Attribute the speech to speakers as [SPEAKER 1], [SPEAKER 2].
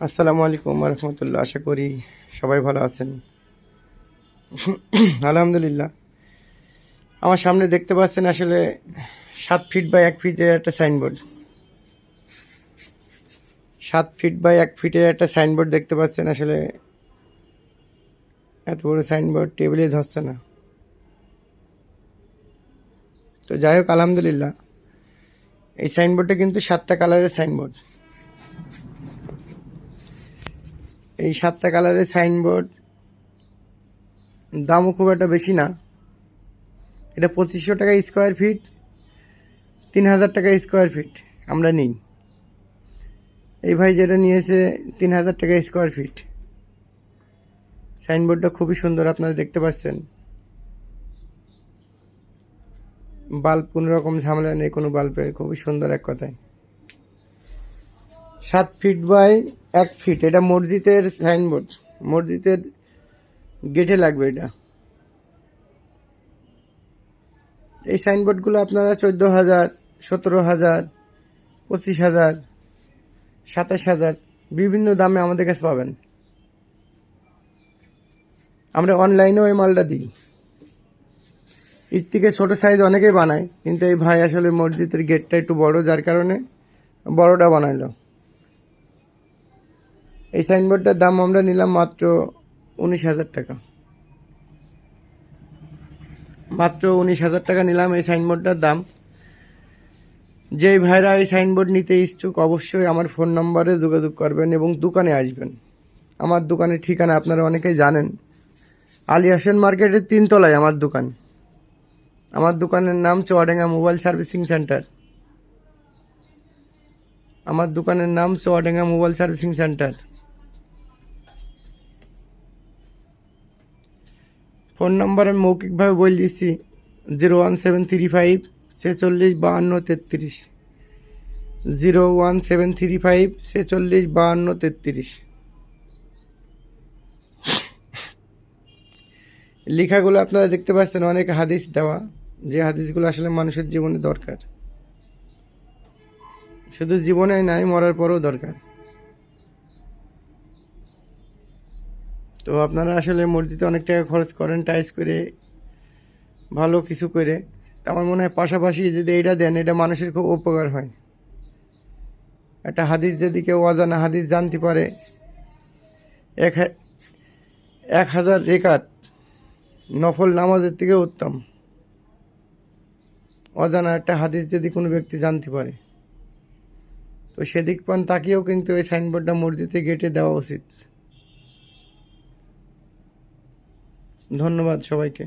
[SPEAKER 1] আসসালামু আলাইকুম রহমতুল্লাহ আশা করি সবাই ভালো আছেন। আলহামদুলিল্লাহ। আমার সামনে দেখতে পাচ্ছেন আসলে সাত ফিট বাই এক ফিটের একটা সাইনবোর্ড সাত ফিট বাই এক ফিটের একটা সাইনবোর্ড দেখতে পাচ্ছেন আসলে এত বড় সাইনবোর্ড টেবিলে ধরছে না। তো যাই হোক, আলহামদুলিল্লাহ। এই সাইনবোর্ডটা কিন্তু সাতটা কালারের সাইনবোর্ড এই সাতটা কালারের সাইনবোর্ড দামও খুব একটা বেশি না। এটা পঁচিশশো টাকা স্কোয়ার ফিট তিন হাজার টাকা স্কোয়ার ফিট আমরা নিই। এই ভাই যেটা নিয়েছে তিন হাজার টাকা স্কোয়ার ফিট সাইনবোর্ডটা খুবই সুন্দর, আপনারা দেখতে পাচ্ছেন। বাল্ব কোনো রকম ঝামেলা নেই, কোনো বাল্বে খুবই সুন্দর এক কথায়। সাত ফিট বাই এক ফিট এটা মসজিদের সাইনবোর্ড মসজিদের গেটে লাগবে এটা। এই সাইনবোর্ডগুলো আপনারা চোদ্দ হাজার, সতেরো হাজার, পঁচিশ হাজার, সাতাশ হাজার বিভিন্ন দামে আমাদের কাছে পাবেন। আমরা অনলাইনেও এই মালটা দিই। এর থেকে ছোটো সাইজ অনেকেই বানায়, কিন্তু এই ভাই আসলে মসজিদের গেটটা একটু বড়, যার কারণে বড়টা বানাইলো। এই সাইনবোর্ডটার দাম আমরা নিলাম মাত্র উনিশ হাজার টাকা। মাত্র উনিশ হাজার টাকা নিলাম এই সাইনবোর্ডটার দাম। যেই ভাইরা এই সাইনবোর্ড নিতে ইচ্ছুক অবশ্যই আমার ফোন নম্বরে যোগাযোগ করবেন এবং দোকানে আসবেন। আমার দোকানের ঠিকানা আপনারা অনেকেই জানেন। আলী হাসান মার্কেটের তিনতলায় আমার দোকান। আমার দোকানের নাম চুয়াডাঙ্গা মোবাইল সার্ভিসিং সেন্টার। আমার দোকানের নাম Chuadanga mobile servicing centre. Phone number আমি মৌখিকভাবে বলে দিচ্ছি, zero one seven three five ছেচল্লিশ বাহান্ন তেত্রিশ। Zero one seven three five ছেচল্লিশ বাহান্ন তেত্রিশ। লেখাগুলো আপনারা দেখতে পাচ্ছেন, অনেক হাদিস দেওয়া, যে হাদিসগুলো আসলে মানুষের জীবনে দরকার। শুধু জীবনে নাই, মরার পরেও দরকার। তো আপনারা আসলে মসজিদে অনেক টাকা খরচ করেন টাইস করে, ভালো কিছু করে। আমার মনে হয় পাশাপাশি যদি এটা দেন, এটা মানুষের খুব উপকার হয়। একটা হাদিস যদি কেউ অজানা হাদিস জানতে পারে, এক এক হাজার রেখাত নফল নামাজের থেকে উত্তম। অজানা একটা হাদিস যদি কোনো ব্যক্তি জানতে পারে। তো সেদিক পান তাকেও কিন্তু এই সাইনবোর্ডটা মসজিদে গেটে দেওয়া উচিত। ধন্যবাদ সবাইকে।